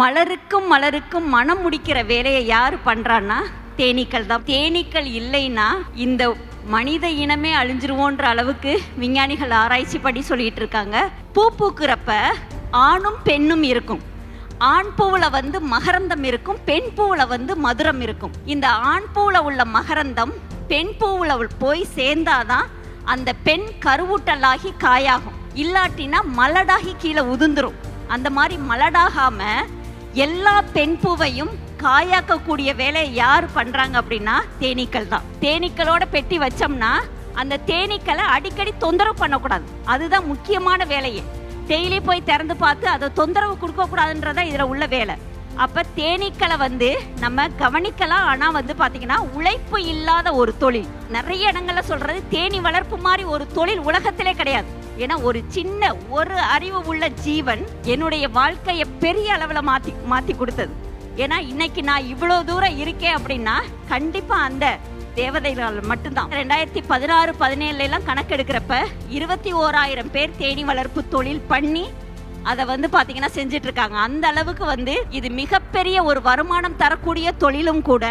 மலருக்கும் மலருக்கும் மனம் முடிக்கிற வேலையை யார் பண்றான்னா தேனீக்கள் தான். தேனீக்கள் இல்லைன்னா இந்த மனித இனமே அழிஞ்சிருவோன்ற அளவுக்கு விஞ்ஞானிகள் ஆராய்ச்சி படி சொல்லிட்டு இருக்காங்க பூ பூக்கிறப்ப ஆணும் பெண்ணும் இருக்கும். ஆண் பூவுல வந்து மகரந்தம் இருக்கும் பெண் பூவுல வந்து மதுரம் இருக்கும். இந்த ஆண் பூவுல உள்ள மகரந்தம் பெண் பூவுல போய் சேர்ந்தாதான் அந்த பெண் கருவூட்டலாகி காயாகும். இல்லாட்டினா மலடாகி கீழே உதிர்ந்துரும். அந்த மாதிரி மலடாகாம எல்லா பெண் பூவையும் காயாக்கக்கூடிய வேலையை யார் பண்றாங்க அப்படின்னா தேனீக்கள் தான். தேனீக்களோட பெட்டி வச்சோம்னா அந்த தேனீக்களை அடிக்கடி தொந்தரவு பண்ணக்கூடாது. அதுதான் முக்கியமான வேலையே. டெய்லி போய் திறந்து பார்த்து அதை தொந்தரவு கொடுக்க கூடாதுன்றதா இதில் உள்ள வேலை. அப்ப தேனீக்களை வந்து நம்ம கவனிக்கலாம் ஆனா வந்து பாத்தீங்கன்னா உழைப்பு இல்லாத ஒரு தொழில். நிறைய இடங்கள்ல சொல்றது தேனி வளர்ப்பு மாதிரி ஒரு தொழில் உலகத்திலே கிடையாது. ஏன்னா ஒரு சின்ன ஒரு அறிவு உள்ள ஜீவன் என்னுடைய வாழ்க்கையை பெரிய அளவுல மாத்தி மாத்தி கொடுத்தது. ஏன்னா இன்னைக்கு நான் இவ்வளவு தூரம் இருக்கேன் அப்படின்னா கண்டிப்பா அந்த தேவதைகள் மட்டும்தான். ரெண்டாயிரத்தி பதினாறு பதினேழுல எல்லாம் கணக்கெடுக்கிறப்ப இருபத்தி ஓராயிரம் பேர் தேனி வளர்ப்பு தொழில் பண்ணி அதை வந்து பாத்தீங்கன்னா செஞ்சுட்டு இருக்காங்க. அந்த அளவுக்கு வந்து இது மிகப்பெரிய ஒரு வருமானம் தரக்கூடிய தொழிலும் கூட